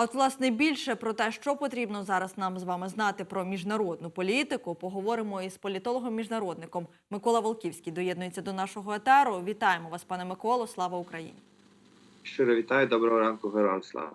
А от власне більше про те, що потрібно зараз нам з вами знати про міжнародну політику, поговоримо із політологом-міжнародником Микола Волківський. Доєднується до нашого етеру. Вітаємо вас, пане Миколо. Слава Україні! Щиро вітаю, доброго ранку, героям слава.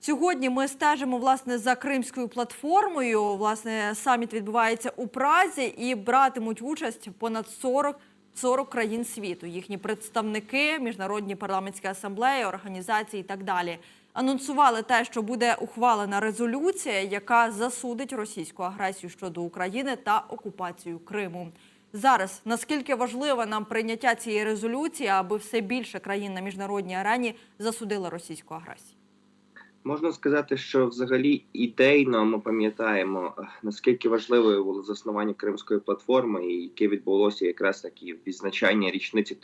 Сьогодні ми стежимо власне за кримською платформою. Власне, саміт відбувається у Празі і братимуть участь понад 40 40 країн світу. Їхні представники, міжнародні парламентські асамблеї, організації і так далі. Анонсували те, що буде ухвалена резолюція, яка засудить російську агресію щодо України та окупацію Криму. Зараз наскільки важливе нам прийняття цієї резолюції, аби все більше країн на міжнародній арені засудили російську агресію? Можна сказати, що взагалі ідейно ми пам'ятаємо е, наскільки важливою було заснування Кримської платформи, і яке відбулося якраз такі відзначання річниці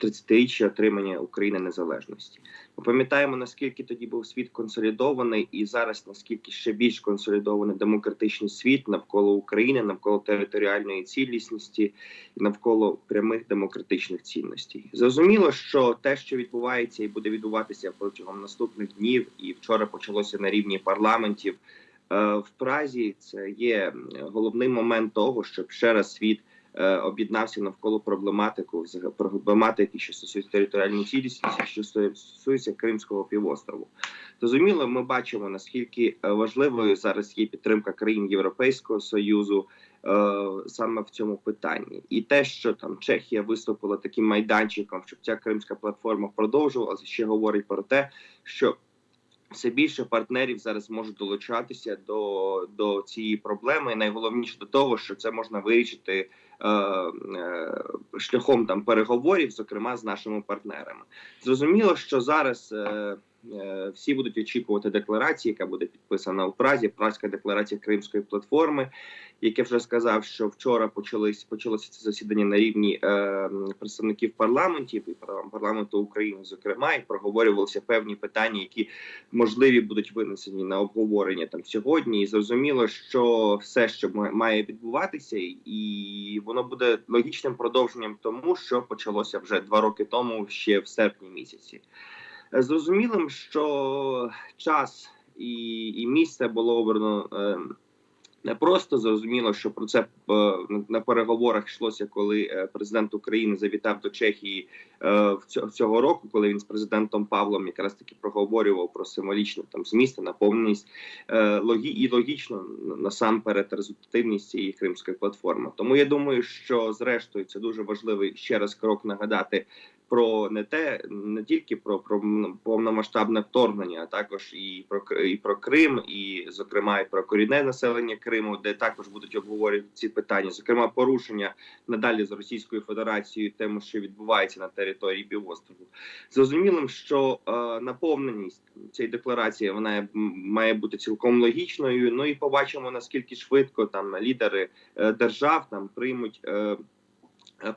30-річчя отримання України незалежності. Ми пам'ятаємо наскільки тоді був світ консолідований, і зараз наскільки ще більш консолідований демократичний світ навколо України, навколо територіальної цілісності і навколо прямих демократичних цінностей. Зрозуміло, що те, що відбувається і буде відбуватися протягом наступних днів, і вчора почалося на рівні парламентів е, в Празі. Це є головний момент того, щоб ще раз світ. е, Об'єднався навколо проблематику проблематики, що стосується територіальної цілісності, що стосується Кримського півострову. Зрозуміло, ми бачимо наскільки е, важливою зараз є підтримка країн Європейського союзу саме в цьому питанні, і те, що там Чехія виступила таким майданчиком, щоб ця кримська платформа продовжувалася, ще говорить про те, що все більше партнерів зараз можуть долучатися до до цієї проблеми. Найголовніше до того, що це можна вирішити шляхом там переговорів, зокрема з нашими партнерами. Зрозуміло, що зараз. Е, е всі будуть очікувати декларації, яка буде підписана у Празі. Празька декларація Кримської платформи, яке вже сказав, що вчора почались почалося це засідання на рівні е, представників парламентів і парламенту України, зокрема, і проговорювалися певні питання, які можливі будуть винесені на обговорення там сьогодні. І зрозуміло, що все, що має відбуватися, і воно буде логічним продовженням тому, що почалося вже два роки тому, ще в серпні місяці. Зрозумілим, що час і і місце було обрано е, не просто зрозуміло, що про це е, на переговорах йшлося, коли е, президент України завітав до Чехії е, цього року, коли він з президентом Павлом якраз таки проговорював про символічну там зміст, наповненість і логічно насамперед результативність цієї кримської платформи. Тому я думаю, що зрештою це дуже важливий ще раз крок нагадати про не те, не тільки про про повномасштабне вторгнення, а також і про і про Крим, і зокрема і про корінне населення Криму, де також будуть обговорювати ці питання, зокрема порушення надалі з Російською Федерацією, тему, що відбувається на території півострову. Зрозумілим, що е, наповненість цієї декларації вона має бути цілком логічною. Ну і побачимо наскільки швидко там лідери е, держав там приймуть. Е,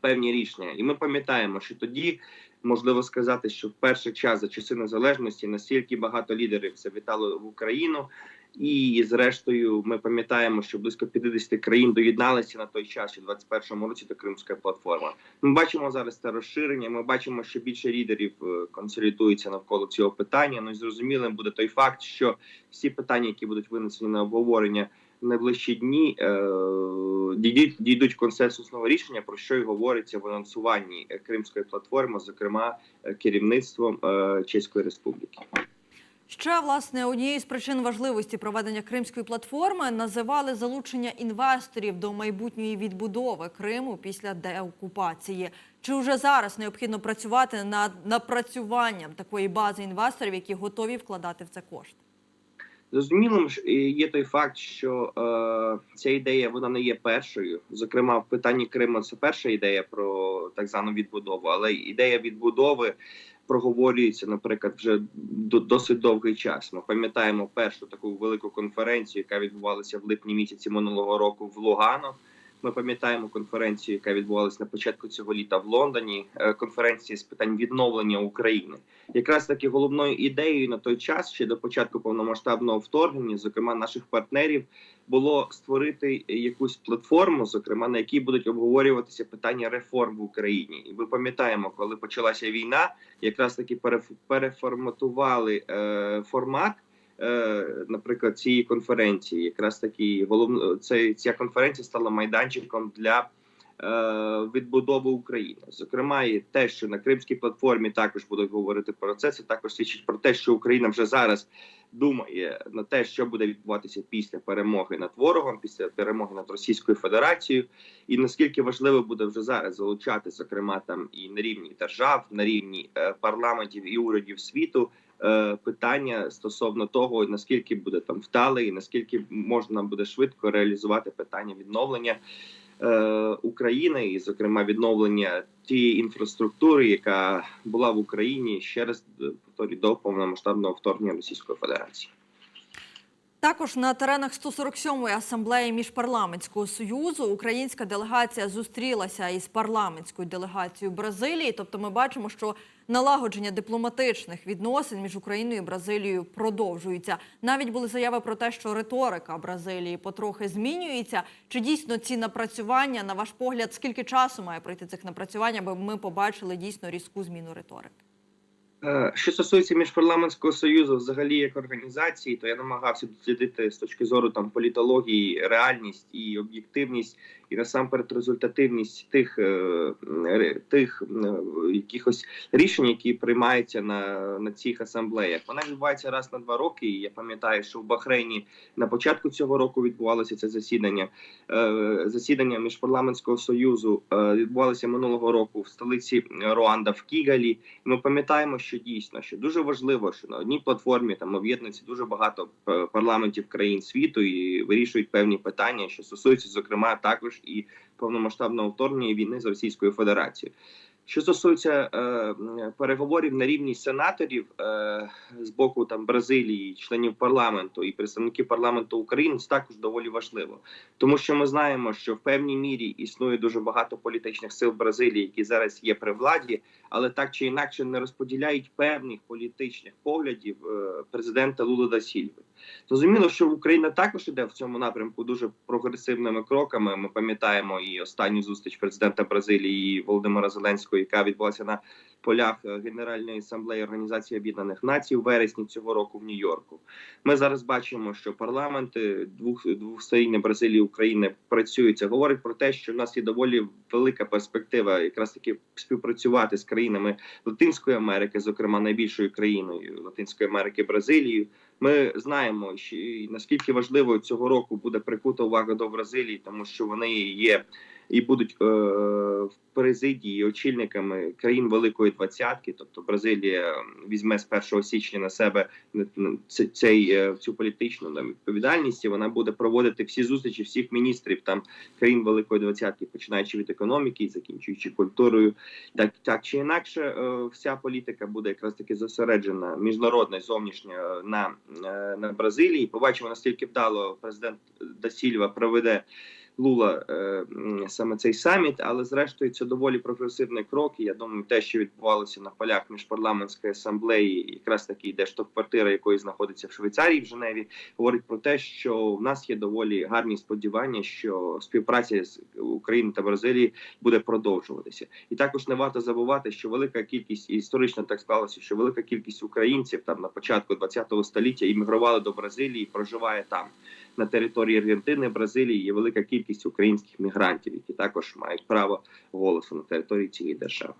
певні рішення, і ми пам'ятаємо, що тоді можливо сказати, що в перший час за часи незалежності настільки багато лідерів завітало в Україну. І зрештою, ми пам'ятаємо, що близько 50 країн доєдналися на той час, в 21-му році до Кримська платформа. Ми бачимо зараз це розширення. Ми бачимо, що більше лідерів е, консолідуються навколо цього питання. Ну і зрозумілим буде той факт, що всі питання, які будуть винесені на обговорення найближчі дні е, дійдуть, консенсусного рішення, про що й говориться в анонсуванні Кримської платформи, зокрема е, керівництвом е, Чеської Республіки. Ще власне однією з причин важливості проведення кримської платформи називали залучення інвесторів до майбутньої відбудови Криму після деокупації. Чи вже зараз необхідно працювати над напрацюванням такої бази інвесторів, які готові вкладати в це кошти? Зрозумілим є той факт, що е, ця ідея вона не є першою. Зокрема, в питанні Криму це перша ідея про так звану відбудову, але ідея відбудови проговорюється, наприклад, вже досить довгий час. Ми пам'ятаємо першу таку велику конференцію, яка відбувалася в липні місяці минулого року в Лугано. Ми пам'ятаємо конференцію, яка відбувалася на початку цього літа в Лондоні. Е, конференція з питань відновлення України. Якраз таки головною ідеєю на той час, ще до початку повномасштабного вторгнення, зокрема наших партнерів, було створити якусь платформу, зокрема на якій будуть обговорюватися питання реформ в Україні. І ми пам'ятаємо, коли почалася війна, якраз таки переформатували е, формат. Е, наприклад, цієї конференції. Якраз таки головно це ця конференція стала майданчиком для е, відбудови України. Зокрема, і те, що на Кримській платформі також будуть говорити про це. Це також свідчить про те, що Україна вже зараз думає на те, що буде відбуватися після перемоги над ворогом, після перемоги над Російською Федерацією, і наскільки важливо буде вже зараз залучати, зокрема там і на рівні держав, на рівні е, парламентів і урядів світу. Е, Питання стосовно того, наскільки буде там вдалий, і наскільки можна буде швидко реалізувати питання відновлення е, України, і, зокрема, відновлення тієї інфраструктури, яка була в Україні ще раз е, повторюю, до повномасштабного вторгнення Російської Федерації. Також на теренах 147-ї асамблеї міжпарламентського союзу українська делегація зустрілася із парламентською делегацією Бразилії. Тобто, ми бачимо, що налагодження дипломатичних відносин між Україною і Бразилією продовжується. Навіть були заяви про те, що риторика Бразилії потрохи змінюється. Чи дійсно ці напрацювання, на ваш погляд, скільки часу має пройти цих напрацювань, аби ми побачили дійсно різку зміну риторики? Е, Що стосується міжпарламентського союзу, взагалі як організації, то я намагався дослідити з точки зору там політології, реальність і об'єктивність, і насамперед результативність тих е, тих е, якихось рішень, які приймаються на, на цих асамблеях. Вона відбувається раз на два роки. І я пам'ятаю, що в Бахрейні на початку цього року відбувалося це засідання. Е, Засідання міжпарламентського союзу відбувалося минулого року в столиці Руанда в Кігалі. Ми пам'ятаємо, що дійсно що дуже важливо, що на одній платформі там об'єднується дуже багато парламентів країн світу і вирішують певні питання, що стосуються, зокрема, також і повномасштабного вторгнення війни з Російською Федерацією. Що стосується е, переговорів на рівні сенаторів е, з боку там Бразилії, членів парламенту і представників парламенту України, це також доволі важливо, тому що ми знаємо, що в певній мірі існує дуже багато політичних сил Бразилії, які зараз є при владі, але так чи інакше не розподіляють певних політичних поглядів е, президента Лула да Сільви. Зрозуміло, що Україна також іде в цьому напрямку дуже прогресивними кроками. Ми пам'ятаємо і останню зустріч президента Бразилії Володимира Зеленського, яка відбулася на полях е, Генеральної асамблеї Організації Об'єднаних Націй у вересні цього року в Нью-Йорку. Ми зараз бачимо, що парламенти двох двох Бразилії України працюють. Це говорить про те, що в нас є доволі велика перспектива, якраз таки співпрацювати з країнами Латинської Америки, зокрема найбільшою країною Латинської Америки Бразилією. Ми знаємо, наскільки важливо цього року буде прикута увага до Бразилії, тому що вони є і будуть е, в президії очільниками країн Великої Двадцятки. Тобто Бразилія візьме з 1 січня на себе цей е, цю політичну там, відповідальність. Вона буде проводити всі зустрічі всіх міністрів там країн Великої Двадцятки, починаючи від економіки і закінчуючи культурою. Так, так чи інакше, е, вся політика буде якраз таки зосереджена міжнародна зовнішня на, на Бразилії. Побачимо наскільки вдало президент Дасільва проведе. Лула е, саме цей саміт, але зрештою це доволі прогресивний крок. І я думаю, те, що відбувалося на полях міжпарламентської асамблеї, якраз таки йде штаб-квартира, якої знаходиться в Швейцарії в Женеві, говорить про те, що в нас є доволі гарні сподівання, що співпраця з Україною та Бразилії буде продовжуватися. І також не варто забувати, що велика кількість історично так склалося, що велика кількість українців там на початку ХХ століття іммігрували до Бразилії, і проживає там на території Аргентини, Бразилії є велика кількість українських мігрантів, які також мають право голосу на території цієї держави.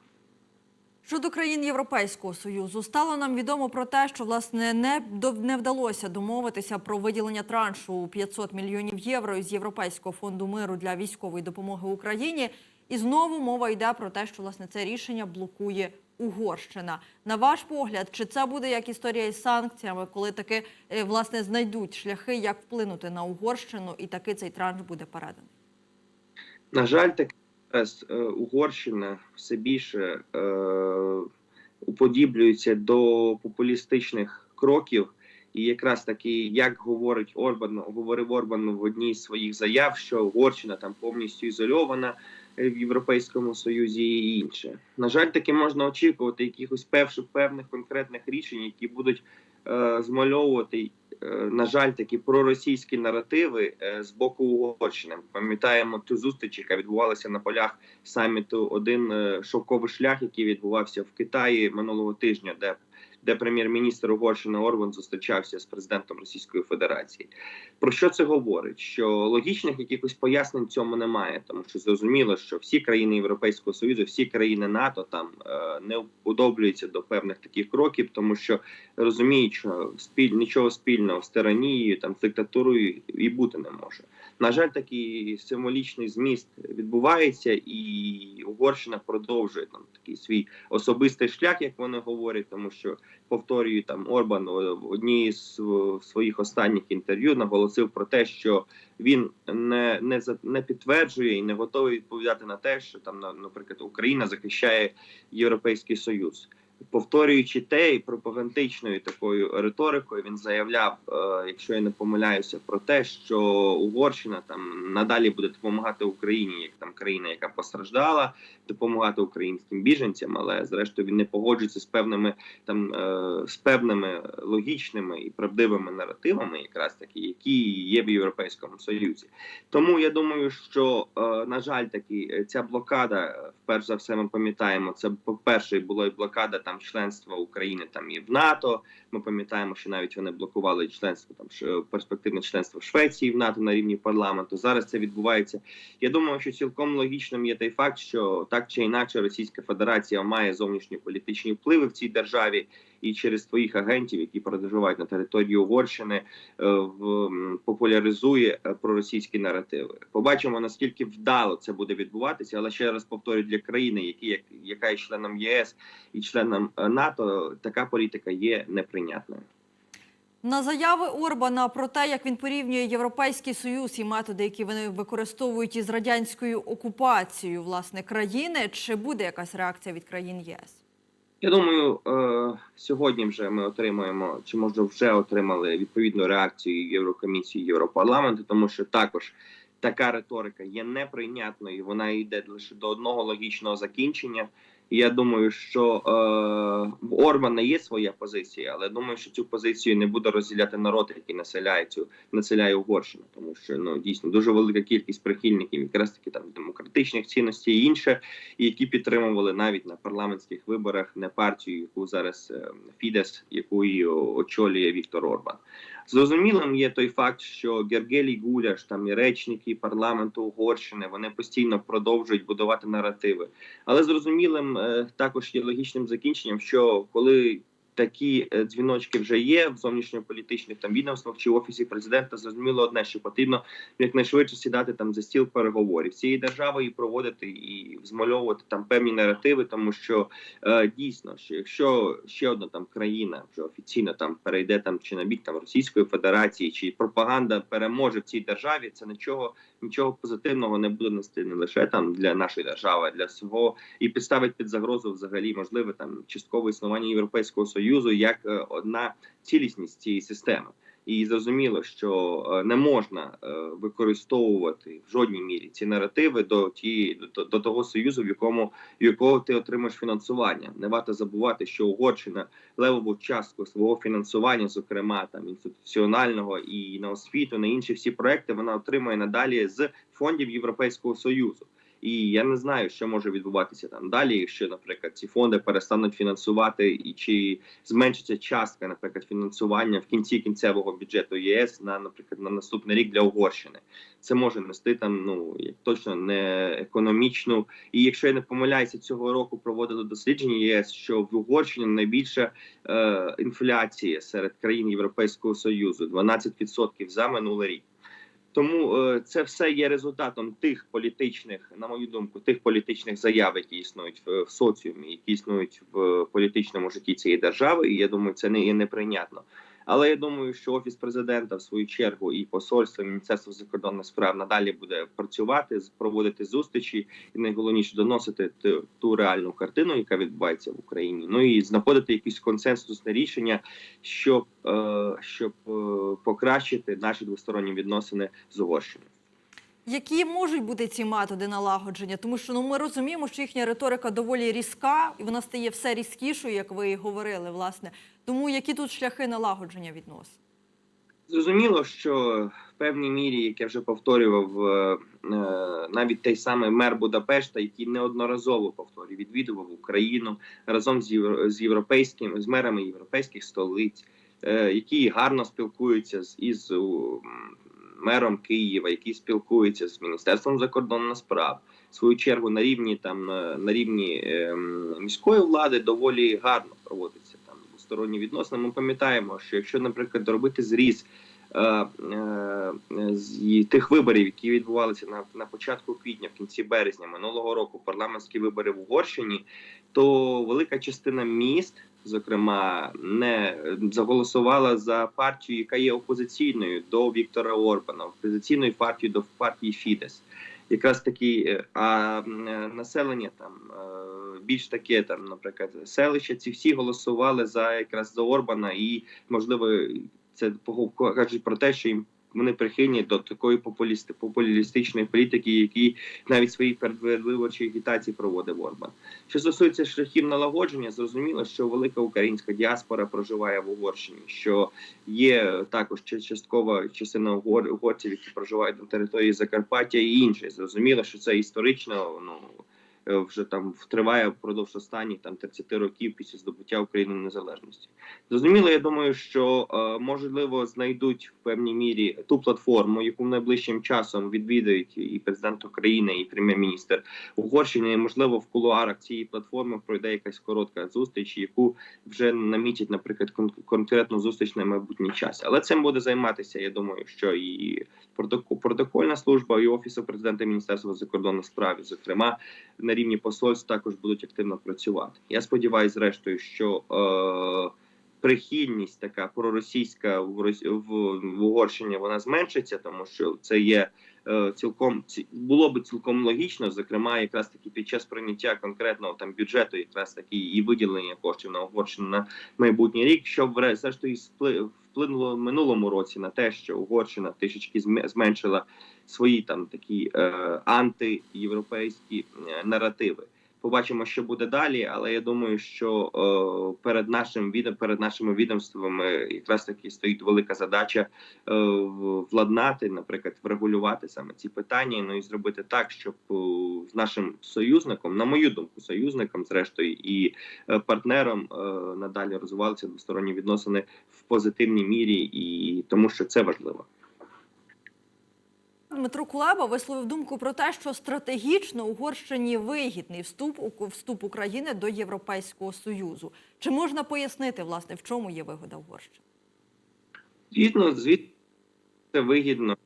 Щодо країн Європейського союзу стало нам відомо про те, що власне не не вдалося домовитися про виділення траншу у 500 мільйонів євро з Європейського фонду миру для військової допомоги Україні. І знову мова йде про те, що власне це рішення блокує Угорщина. На ваш погляд, чи це буде як історія із санкціями, коли таки е, власне знайдуть шляхи, як вплинути на Угорщину, і таки цей транш буде переданий? На жаль, так е, Угорщина все більше е, уподіблюється до популістичних кроків. І якраз таки, як говорить Орбан, говорив Орбан в одній з своїх заяв, що Угорщина там повністю ізольована е, в Європейському Союзі і інше. На жаль, таки можна очікувати якихось певших певних конкретних рішень, які будуть е, змальовувати, е, на жаль, такі проросійські наративи е, з боку Угорщини. Пам'ятаємо ту зустріч, яка відбувалася на полях саміту. Один е, шовковий шлях, який відбувався в Китаї минулого тижня, де де прем'єр-міністр Угорщини Орбан зустрічався з президентом Російської Федерації. Про що це говорить? Що логічних якихось пояснень цьому немає, тому що зрозуміло, що всі країни Європейського союзу, всі країни НАТО там е, не уподоблюються до певних таких кроків, тому що розуміють, що спіль нічого спільного з тиранією, там з диктатурою і бути не може. На жаль, такий символічний зміст відбувається, і Угорщина продовжує там такий свій особистий шлях, як вони говорять, тому що повторюю там Орбан в одній з е, своїх останніх інтерв'ю наголосив про те, що він не, не не підтверджує і не готовий відповідати на те, що там на- наприклад Україна захищає Європейський Союз. Повторюючи те і пропагандичною такою риторикою, він заявляв, е, якщо я не помиляюся, про те, що Угорщина там надалі буде допомагати Україні, як там країна, яка постраждала, допомагати українським біженцям, але зрештою він не погоджується з певними там е, з певними логічними і правдивими наративами, якраз такі, які є в Європейському Союзі. Тому я думаю, що е, на жаль, таки ця блокада, перш за все, ми пам'ятаємо, це по перше була і блокада там членства України там і в НАТО. Ми пам'ятаємо, що навіть вони блокували членство там перспективне членство Швеції в НАТО на рівні парламенту. Зараз це відбувається. Я думаю, що цілком логічним є той факт, що так чи інакше Російська Федерація має зовнішні політичні впливи в цій державі, і через своїх агентів, які проживають на території Угорщини, е, в популяризує е, проросійські наративи. Побачимо наскільки вдало це буде відбуватися, але ще раз повторюю для країни, які як яка є членом ЄС і членом е, НАТО, така політика є неприйнятною. На заяви Орбана про те, як він порівнює Європейський Союз і методи, які вони використовують із радянською окупацією власне країни, чи буде якась реакція від країн ЄС? Я думаю, е, сьогодні вже ми отримаємо, чи може вже отримали відповідну реакцію Єврокомісії Європарламенту, тому що також така риторика є неприйнятною. Вона йде лише до одного логічного закінчення. Я думаю, що е, в Орбана є своя позиція, але думаю, що цю позицію не буде розділяти народ, який населяє цю населяє Угорщину, тому що ну дійсно дуже велика кількість прихильників, якраз таки там демократичних цінностей і інше, які підтримували навіть на парламентських виборах не партію, яку зараз е, Фідес, яку очолює Віктор Орбан. Зрозумілим є той факт, що Гергелій Гуляш, там і речники парламенту Угорщини, вони постійно продовжують будувати наративи. Але зрозумілим е, також є логічним закінченням, що коли такі е, дзвіночки вже є в зовнішньополітичних там відомствах чи офісі президента, зрозуміло одне, що потрібно якнайшвидше сідати там за стіл переговорів з цією державою і проводити і змальовувати там певні наративи, тому що е, дійсно, що якщо ще одна там країна вже офіційно там перейде там чи на бік там Російської Федерації, чи пропаганда переможе в цій державі, це нічого нічого позитивного не буде нести не лише там для нашої держави, а для всього і підставить під загрозу взагалі можливе там часткове існування Європейського союзу як е, одна цілісність цієї системи. І зрозуміло, що е, не можна е, використовувати в жодній мірі ці наративи до тієї до, до того союзу, в якому в якого ти отримаєш фінансування. Не варто забувати, що Угорщина левову частку свого фінансування, зокрема там інституціонального і на освіту, на інші всі проекти, вона отримує надалі з фондів Європейського союзу. І я не знаю, що може відбуватися там далі, якщо, наприклад, ці фонди перестануть фінансувати, і чи зменшиться частка, наприклад, фінансування в кінці кінцевого бюджету ЄС на, наприклад, на наступний рік для Угорщини. Це може нести там, ну точно не економічну. І якщо я не помиляюся, цього року проводили дослідження ЄС, що в Угорщині найбільша е, інфляція серед країн Європейського союзу 12% за минулий рік. Тому е, це все є результатом тих політичних, на мою думку, тих політичних заяв, які існують в, в соціумі, які існують в політичному житті цієї держави. І я думаю, це не є неприйнятно. Але я думаю, що офіс президента в свою чергу і посольство і міністерство закордонних справ надалі буде працювати, проводити зустрічі і найголовніше доносити ту, ту реальну картину, яка відбувається в Україні. Ну і знаходити якісь консенсусне рішення, щоб, е, щоб е, покращити наші двосторонні відносини з Угорщиною. Які можуть бути ці методи налагодження? Тому що ну ми розуміємо, що їхня риторика доволі різка, і вона стає все різкішою, як ви і говорили, власне. Тому які тут шляхи налагодження відносин? Зрозуміло, що в певній мірі, як я вже повторював, е, е, навіть той самий мер Будапешта, який неодноразово повторюю, відвідував Україну разом з євро, з мерами європейських столиць, е, які гарно спілкуються з із мером Києва, які спілкуються з міністерством закордонних справ. В свою чергу на рівні там на рівні ем, міської влади доволі гарно проводиться двосторонні відносини. Ми пам'ятаємо, що якщо, наприклад, робити зріз е, е, з тих виборів, які відбувалися на, на початку квітня, в кінці березня минулого року, парламентські вибори в Угорщині, то велика частина міст, зокрема, не заголосувала за партію, яка є опозиційною до Віктора Орбана, опозиційною партією до партії Фідес. Якраз такі, е, а е, населення там е, більш таке, там, наприклад, селища, ці всі голосували за якраз за Орбана, і можливо, це кажуть про те, що їм вони прихильні до такої популісти, популістичної політики, які навіть свої передвиборчі агітації проводив Орбан. Що стосується шляхів налагодження, зрозуміло, що велика українська діаспора проживає в Угорщині, що є також часткова частина угор- угорців, які проживають на території Закарпаття і інше. Зрозуміло, що це історично ну вже там триває впродовж останніх там 30 років після здобуття України незалежності. Зрозуміло, я думаю, що е, можливо знайдуть в певній мірі ту платформу, яку найближчим часом відвідають і президент України, і прем'єр-міністр Угорщини. І, можливо, в кулуарах цієї платформи пройде якась коротка зустріч, яку вже намітять, наприклад, кон- конкретну зустріч на майбутній час. Але цим буде займатися. Я думаю, що і протокол- протокольна служба, і офісу президента Міністерства закордонних справ, зокрема на рівні посольств, також будуть активно працювати. Я сподіваюся, зрештою, що е, прихильність така проросійська в, в, Угорщині вона зменшиться, тому що це є е, цілком ці- було би цілком логічно, зокрема, якраз таки під час прийняття конкретного там бюджету, якраз таки і виділення коштів на Угорщину на майбутній рік, щоб вре- зрештою спли- вплинуло в минулому році на те, що Угорщина трішечки зме- зменшила свої там такі е, антиєвропейські е, наративи. Побачимо, що буде далі, але я думаю, що е, перед нашим відом, перед нашими відомствами якраз таки стоїть велика задача е, владнати, наприклад, врегулювати саме ці питання, ну і зробити так, щоб е, з нашим союзником, на мою думку, союзником, зрештою, і е, партнером е, надалі розвивалися двосторонні відносини в позитивній мірі, і тому що це важливо. Дмитро Кулеба висловив думку про те, що стратегічно Угорщині вигідний вступ вступ України до Європейського союзу. Чи можна пояснити, власне, в чому є вигода Угорщини? Звісно, звідси вигідно.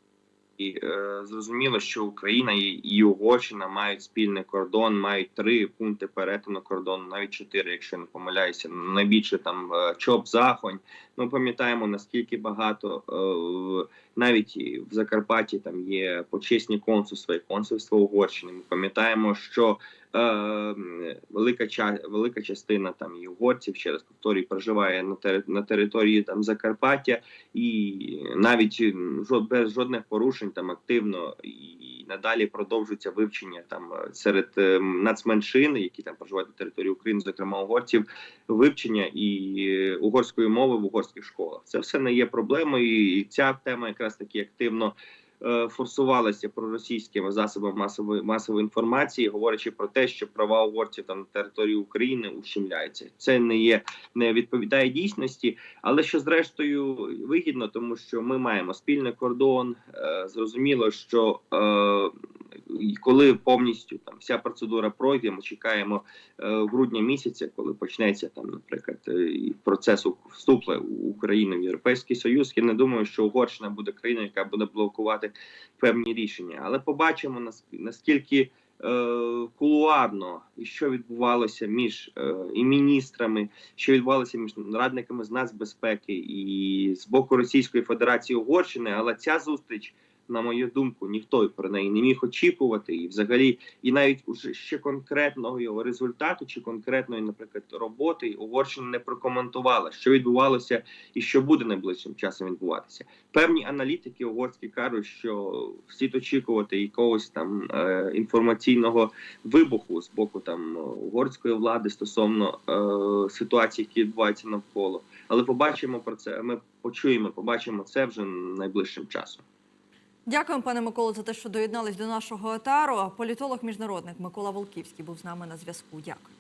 І е, зрозуміло, що Україна і, і Угорщина мають спільний кордон, мають три пункти перетину кордону, навіть чотири, якщо не помиляюся. Найбільше там е, чоп захонь. Ми пам'ятаємо наскільки багато е, навіть в Закарпатті там є почесні консульства і консульство Угорщини. Ми пам'ятаємо, що велика ча велика частина там і угорців, ще раз повторюю, проживає на тери- на території там Закарпаття, і навіть без жодних порушень там активно і надалі продовжується вивчення там е, серед е, нацменшин, які там проживають на території України, зокрема угорців, вивчення і угорської мови в угорських школах. Це все не є проблемою, і ця тема якраз таки активно. Е, Форсувалася проросійськими засобами масової масової інформації, говорячи про те, що права угорців там на території України ущемляються. Це не є не відповідає дійсності, але що зрештою вигідно, тому що ми маємо спільний кордон. Е, зрозуміло, що е, коли повністю там вся процедура пройде, ми чекаємо е, грудня місяця, коли почнеться там, наприклад, е, процес вступу України в Європейський Союз. Я не думаю, що Угорщина буде країною, яка буде блокувати певні рішення. Але побачимо нас- наскільки. е, Кулуарно і що відбувалося між і міністрами, що відбувалося між радниками з нацбезпеки і з боку Російської Федерації Угорщини, але ця зустріч на мою думку, ніхто про неї не міг очікувати, і взагалі, і навіть уже ще конкретного його результату чи конкретної, наприклад, роботи Угорщина не прокоментувала, що відбувалося і що буде найближчим часом відбуватися. Певні аналітики угорські кажуть, що слід очікувати якогось там е, інформаційного вибуху з боку там угорської влади стосовно е, ситуації, які відбуваються навколо. Але побачимо про це. Ми почуємо, побачимо це вже найближчим часом. Дякуємо, пане Миколу, за те, що доєднались до нашого етару. Політолог міжнародник Микола Волківський був з нами на зв'язку. Дякую.